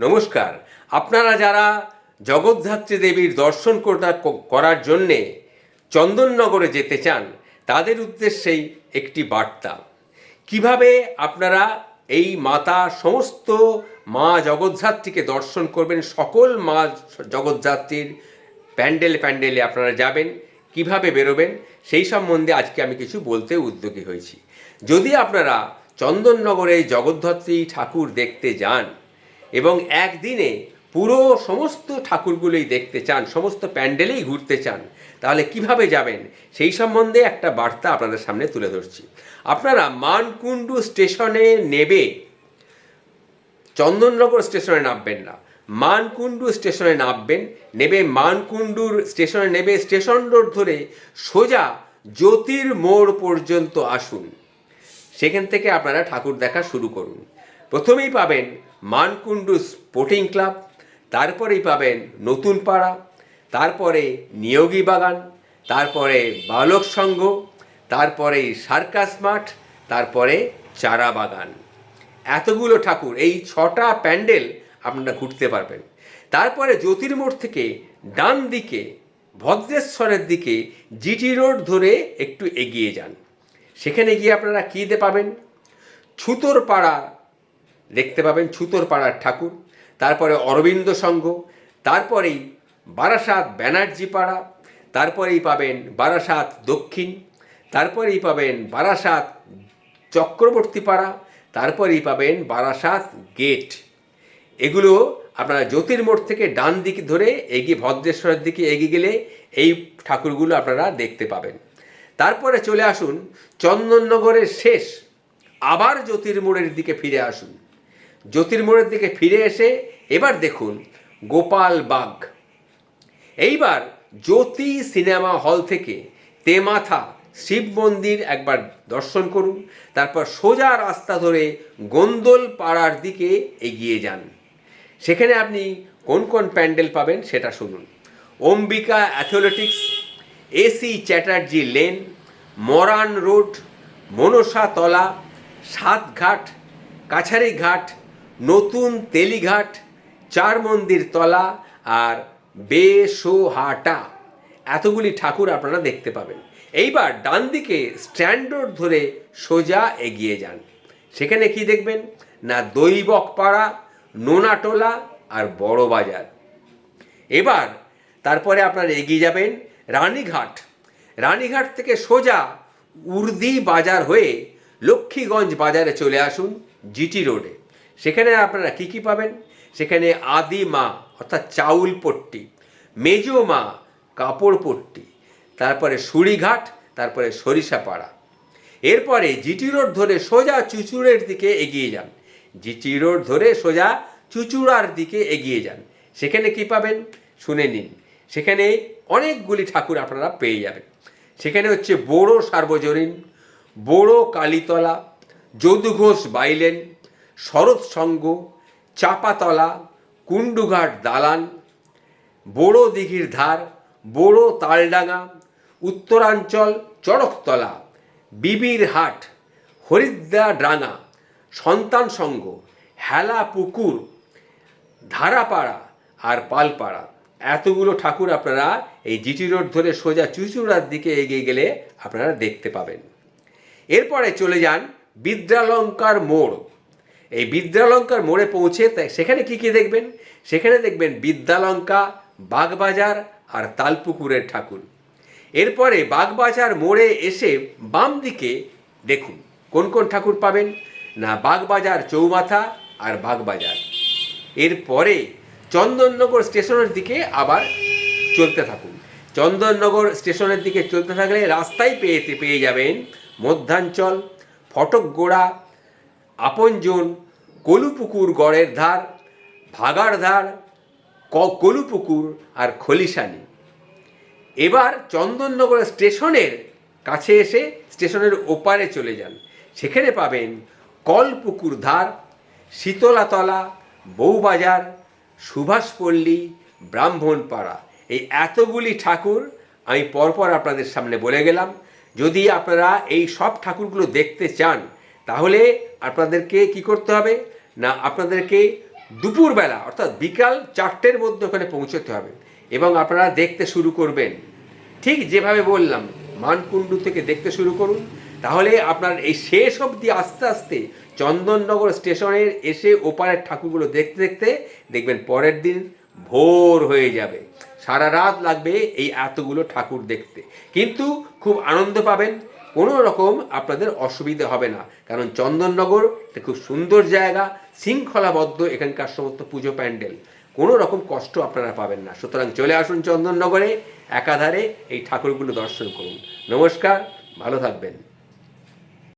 নমস্কার। আপনারা যারা জগদ্ধাত্রী দেবীর দর্শন করা- করার জন্যে চন্দননগরে যেতে চান, তাদের উদ্দেশ্যেই একটি বার্তা। কীভাবে আপনারা এই মাতা সমস্ত মা জগদ্ধাত্রীকে দর্শন করবেন, সকল মা জগদ্ধাত্রীর প্যান্ডেল প্যান্ডেলে আপনারা যাবেন, কীভাবে বেরোবেন, সেই সম্বন্ধে আজকে আমি কিছু বলতে উদ্যোগী হয়েছি। যদি আপনারা চন্দননগরে জগদ্ধাত্রী ঠাকুর দেখতে যান এবং একদিনে পুরো সমস্ত ঠাকুরগুলোই দেখতে চান, সমস্ত প্যান্ডেলেই ঘুরতে চান, তাহলে কীভাবে যাবেন? সেই সম্বন্ধে একটা বার্তা আপনাদের সামনে তুলে ধরছি। আপনারা মানকুণ্ডু স্টেশনে নেবে, চন্দননগর স্টেশনে নামবেন না, মানকুণ্ডু স্টেশনে নামবেন, নেবে মানকুণ্ডুর স্টেশনে নেবে, স্টেশন রোড ধরে সোজা জ্যোতির মোড় পর্যন্ত আসুন। সেখান থেকে আপনারা ঠাকুর দেখা শুরু করুন। প্রথমেই পাবেন মানকুণ্ডু স্পোর্টিং ক্লাব, তারপরেই পাবেন নতুন পাড়া তারপরে নিয়োগী বাগান, তারপরে বালক সংঘ, তারপরে সার্কাস মাঠ, তারপরে চারা বাগান। এতগুলো ঠাকুর, এই ছটা প্যান্ডেল আপনারা ঘুরতে পারবেন। তারপরে জ্যোতির্মোড় থেকে ডান দিকে, ভদ্রেশ্বরের দিকে জিটি রোড ধরে একটু এগিয়ে যান। সেখানে গিয়ে আপনারা কী পাবেন? ছুতোর পাড়া দেখতে পাবেন ছুতোর পাড়ার ঠাকুর, তারপরে অরবিন্দ সংঘ, তারপরেই বারাসাত ব্যানার্জি পাড়া, তারপরেই পাবেন বারাসাত দক্ষিণ, তারপরেই পাবেন বারাসাত চক্রবর্তী পাড়া, তারপরেই পাবেন বারাসাত গেট। এগুলো আপনারা জ্যোতির্মোড় থেকে ডান দিক ধরে এগিয়ে ভদ্রেশ্বরের দিকে এগিয়ে গেলে এই ঠাকুরগুলো আপনারা দেখতে পাবেন। তারপরে চলে আসুন চন্দননগরের শেষ, আবার জ্যোতির্মোড়ের দিকে ফিরে আসুন। জ্যোতির্মোড়ের দিকে ফিরে এসে এবার দেখুন গোপাল বাঘ এইবার জ্যোতি সিনেমা হল থেকে তেমাথা শিব মন্দির একবার দর্শন করুন, তারপর সোজা রাস্তা ধরে গোন্দল পাড়ার দিকে এগিয়ে যান। সেখানে আপনি কোন কোন প্যান্ডেল পাবেন সেটা শুনুন। Ambika athletics AC Chatterjee lane, Moran road Manasatala Satghat, Kachari Ghat নতুন তেলিঘাট চার মন্দির তলা আর বেসোহাটা। এতগুলি ঠাকুর আপনারা দেখতে পাবেন। এইবার ডান দিকে স্ট্যান্ড রোড ধরে সোজা এগিয়ে যান। সেখানে কি দেখবেন? না দৈবক পাড়া নোনাটোলা আর বড় বাজার এবার তারপরে আপনারা এগিয়ে যাবেন রানীঘাট। রানীঘাট থেকে সোজা উর্দি বাজার হয়ে লক্ষ্মীগঞ্জ বাজারে চলে আসুন জিটি রোডে। সেখানে আপনারা কি কি পাবেন? সেখানে আদি মা, অর্থাৎ চাউল পট্টি, মেজো মা, কাপড় পট্টি, তারপরে সুড়িঘাট, তারপরে সরিষাপাড়া। এরপরে জিটি রোড ধরে সোজা চুচুড়ের দিকে এগিয়ে যান। জিটি রোড ধরে সোজা চুচুড়ার দিকে এগিয়ে যান। সেখানে কি পাবেন? শুনে নিন। সেখানে অনেকগুলি ঠাকুর আপনারা পেয়ে যাবেন। সেখানে হচ্ছে বড়ো সার্বজনীন, বড়ো কালীতলা, যদুঘোষ বাইলেন শরৎ চাপাতলা, কুণ্ডুঘাট দালান, বড়ো দিঘির ধার, বড়ো তালডাঙ্গা, উত্তরাঞ্চল চড়কতলা, বিবির হাট হরিদ্রা ডাঙ্গা সন্তান সঙ্গ, হেলা পুকুর, ধারাপাড়া আর পালপাড়া। এতগুলো ঠাকুর আপনারা এই জিটি রোড ধরে সোজা চুচুড়ার দিকে এগিয়ে গেলে আপনারা দেখতে পাবেন। এরপরে চলে যান বিদ্যালঙ্কার মোড়। এই বিদ্যালঙ্কার মোড়ে পৌঁছে সেখানে কি কি দেখবেন? সেখানে দেখবেন বিদ্যালঙ্কা, বাগবাজার আর তালপুকুরের ঠাকুর। এরপরে বাগবাজার মোড়ে এসে বাম দিকে দেখুন, কোন কোন ঠাকুর পাবেন? না, বাগবাজার চৌমাথা আর বাগবাজার। এরপরে চন্দননগর স্টেশনের দিকে আবার চলতে থাকুন। চন্দননগর স্টেশনের দিকে চলতে থাকলে রাস্তায় পেয়ে পেয়ে যাবেন মধ্যাঞ্চল, ফটকগোড়া, আপনজন কলুপুকুর গড়ের ধার ভাগার ধার কলুপুকুর আর খলিশানি। এবার চন্দননগর স্টেশনের কাছে এসে স্টেশনের ওপারে চলে যান। সেখানে পাবেন কলপুকুর ধার, শীতলাতলা, বউবাজার, সুভাষপল্লী, ব্রাহ্মণপাড়া। এই এতগুলি ঠাকুর আমি পরপর আপনাদের সামনে বলে গেলাম। যদি আপনারা এই সব ঠাকুরগুলো দেখতে চান তাহলে আপনাদেরকে কি করতে হবে? না, আপনাদেরকে দুপুরবেলা, অর্থাৎ বিকাল চারটের মধ্যে ওখানে পৌঁছতে হবে এবং আপনারা দেখতে শুরু করবেন। ঠিক যেভাবে বললাম, মানকুণ্ডু থেকে দেখতে শুরু করুন। তাহলে আপনার এই শেষ অবধি আস্তে আস্তে চন্দননগর স্টেশনের এসে ওপারের ঠাকুরগুলো দেখতে দেখতে দেখবেন পরের দিন ভোর হয়ে যাবে। সারা রাত লাগবে এই এতগুলো ঠাকুর দেখতে। কিন্তু খুব আনন্দ পাবেন। কোনো রকম আপনাদের অসুবিধে হবে না। কারণ চন্দননগর এটা খুব সুন্দর জায়গা, শৃঙ্খলাবদ্ধ এখানকার সমস্ত পুজো প্যান্ডেল। কোনো রকম কষ্ট আপনারা পাবেন না। সুতরাং চলে আসুন চন্দননগরে, একাধারে এই ঠাকুরগুলো দর্শন করুন। নমস্কার, ভালো থাকবেন।